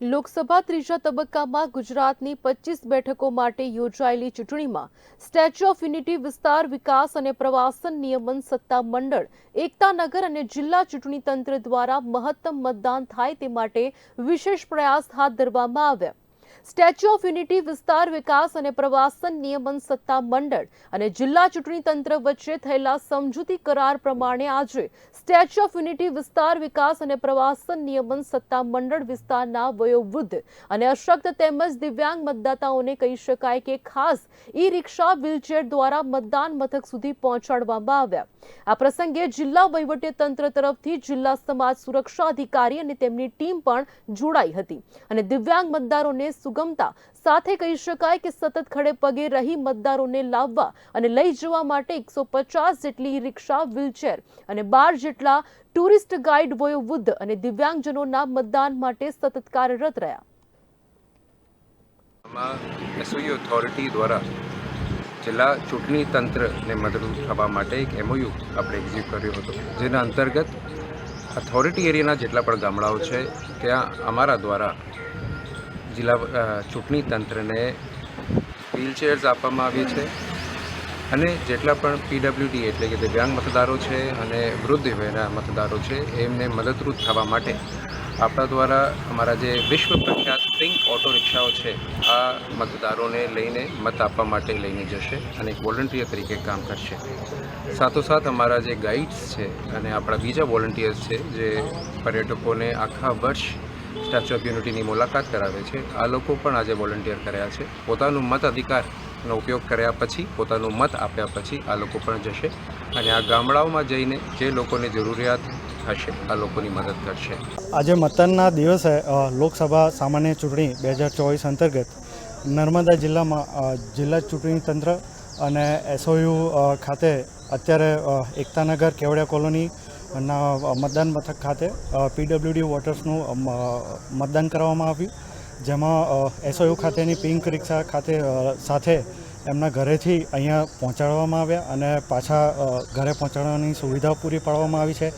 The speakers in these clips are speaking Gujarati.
લોકસભા ત્રીજા તબક્કામાં ગુજરાતની પચીસ બેઠકો માટે યોજાયેલી ચૂંટણીમાં સ્ટેચ્યુ ઓફ યુનિટી, વિસ્તાર વિકાસ અને પ્રવાસન નિયમન સત્તા મંડળ એકતાનગર અને જિલ્લા ચૂંટણી તંત્ર દ્વારા મહત્તમ મતદાન થાય તે માટે વિશેષ પ્રયાસ હાથ ધરવામાં આવ્યા. સ્ટેચ્યુ ઓફ યુનિટી, વિસ્તાર વિકાસ અને પ્રવાસન નિયમન સત્તા મંડળ અને જિલ્લા ચૂંટણી તંત્ર વચ્ચે થયેલા સમજૂતી કરાર પ્રમાણે આજે સ્ટેચ્યુ ઓફ યુનિટી, વિસ્તાર વિકાસ અને પ્રવાસન નિયમન સત્તા મંડળ વિસ્તારના વયોવૃદ્ધ અને અશક્ત તેમજ દિવ્યાંગ મતદાતાઓને કહી શકાય કે ખાસ ઈ રિક્ષા વ્હીલચેર દ્વારા મતદાન મથક સુધી પહોંચાડવામાં આવ્યા. આ પ્રસંગે જિલ્લા વહીવટી તંત્ર તરફથી જિલ્લા સમાજ સુરક્ષા અધિકારી અને તેમની ટીમ પણ જોડાઈ હતી અને દિવ્યાંગ મતદારોને સુગમતા સાથે કહી શકાય કે સતત ખડે પગે રહી મતદારોને લાવવા અને લઈ જવા માટે એકસો જેટલી રિક્ષા, વ્હીલચેર અને બાર જેટલા ટુરિસ્ટ ગાઈડ વયોવૃદ્ધ અને દિવ્યાંગજનોના મતદાન માટે સતત કાર્યરત રહ્યા. એસઓઈ ઓથોરિટી દ્વારા જિલ્લા ચૂંટણી તંત્રને મદદરૂપ થવા માટે એક એમઓયુ આપણે એક્ઝિક્યુટ કર્યો હતો. જેના અંતર્ગત ઓથોરિટી એરિયાના જેટલા પણ ગામડાઓ છે, ત્યાં અમારા દ્વારા જિલ્લા ચૂંટણી તંત્રને વ્હીલચેર્સ આપવામાં આવી છે અને જેટલા પણ પીડબ્લ્યુડી એટલે કે દિવ્યાંગ મતદારો છે અને વૃદ્ધ વયના મતદારો છે, એમને મદદરૂપ થવા માટે આપણા દ્વારા અમારા જે વિશ્વ પ્રખ્યાત પિંક ઓટો રિક્ષાઓ છે, આ મતદારોને લઈને મત આપવા માટે લઈને જશે અને એક વોલન્ટિયર તરીકે કામ કરશે. સાથોસાથ અમારા જે ગાઈડ્સ છે અને આપણા બીજા વોલન્ટિયર્સ છે, જે પર્યટકોને આખા વર્ષ સ્ટેચ્યુ ઓફ યુનિટીની મુલાકાત કરાવે છે. આ લોકો પણ આજે વોલન્ટિયર કર્યા છે. પોતાનું મત અધિકારનો ઉપયોગ કર્યા પછી, પોતાનું મત આપ્યા પછી આ લોકો પણ જશે અને આ ગામડાઓમાં જઈને જે લોકોને જરૂરિયાત હશે, આ લોકોની મદદ કરશે. આજે મતદાનના દિવસે લોકસભા સામાન્ય ચૂંટણી બે હજાર ચોવીસ અંતર્ગત નર્મદા જિલ્લામાં જિલ્લા ચૂંટણી તંત્ર અને એસઓયુ ખાતે અત્યારે એકતાનગર કેવડિયા કોલોની ના મતદાન મથક ખાતે પીડબ્લ્યુડી વોટર્સનું મતદાન કરવામાં આવ્યું. જેમાં એસઓયુ ખાતેની પિંક રિક્ષા ખાતે સાથે એમના ઘરેથી અહીંયા પહોંચાડવામાં આવ્યા અને પાછા ઘરે પહોંચાડવાની સુવિધા પૂરી પાડવામાં આવી છે.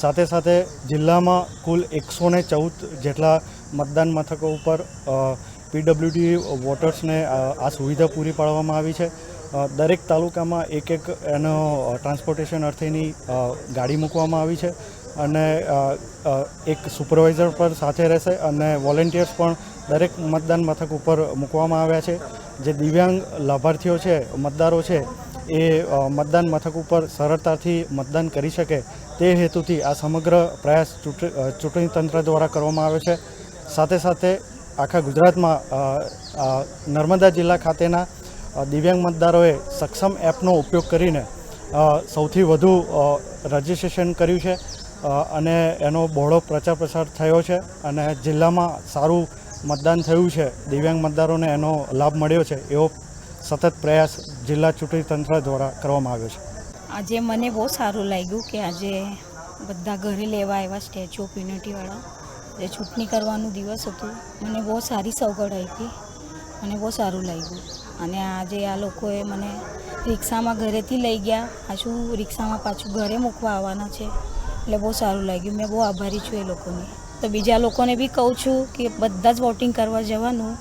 સાથે સાથે જિલ્લામાં કુલ એકસો ને ચૌદ જેટલા મતદાન મથકો ઉપર પીડબ્લ્યુડી વોટર્સને આ સુવિધા પૂરી પાડવામાં આવી છે. દરેક તાલુકામાં એક એક એનો ટ્રાન્સપોર્ટેશન અર્થેની ગાડી મૂકવામાં આવી છે અને એક સુપરવાઇઝર પણ સાથે રહેશે અને વોલેન્ટિયર્સ પણ દરેક મતદાન મથક ઉપર મૂકવામાં આવ્યા છે. જે દિવ્યાંગ લાભાર્થીઓ છે, મતદારો છે, એ મતદાન મથક ઉપર સરળતાથી મતદાન કરી શકે તે હેતુથી આ સમગ્ર પ્રયાસ ચૂંટ- ચૂંટણી તંત્ર દ્વારા કરવામાં આવ્યો છે. સાથે સાથે આખા ગુજરાતમાં નર્મદા જિલ્લા ખાતેના દિવ્યાંગ મતદારોએ સક્ષમ એપનો ઉપયોગ કરીને સૌથી વધુ રજીસ્ટ્રેશન કર્યું છે અને એનો બહોળો પ્રચાર પ્રસાર થયો છે અને જિલ્લામાં સારું મતદાન થયું છે. દિવ્યાંગ મતદારોને એનો લાભ મળ્યો છે એવો સતત પ્રયાસ જિલ્લા ચૂંટણી તંત્ર દ્વારા કરવામાં આવ્યો છે. આજે મને બહુ સારું લાગ્યું કે આજે બધા ઘરે લેવા આવ્યા સ્ટેચ્યુ ઓફ યુનિટીવાળા જે ચૂંટણી કરવાનું દિવસ હતું, મને બહુ સારી સગવડ આપી. મને બહુ સારું લાગ્યું. અને આજે આ લોકોએ મને રિક્ષામાં ઘરેથી લઈ ગયા. પાછું રિક્ષામાં પાછું ઘરે મૂકવા આવવાના છે? એટલે બહુ સારું લાગ્યું. મેં બહુ આભારી છું એ લોકોની. તો બીજા લોકોને બી કહું છું કે બધા જ વોટિંગ કરવા જવાનું.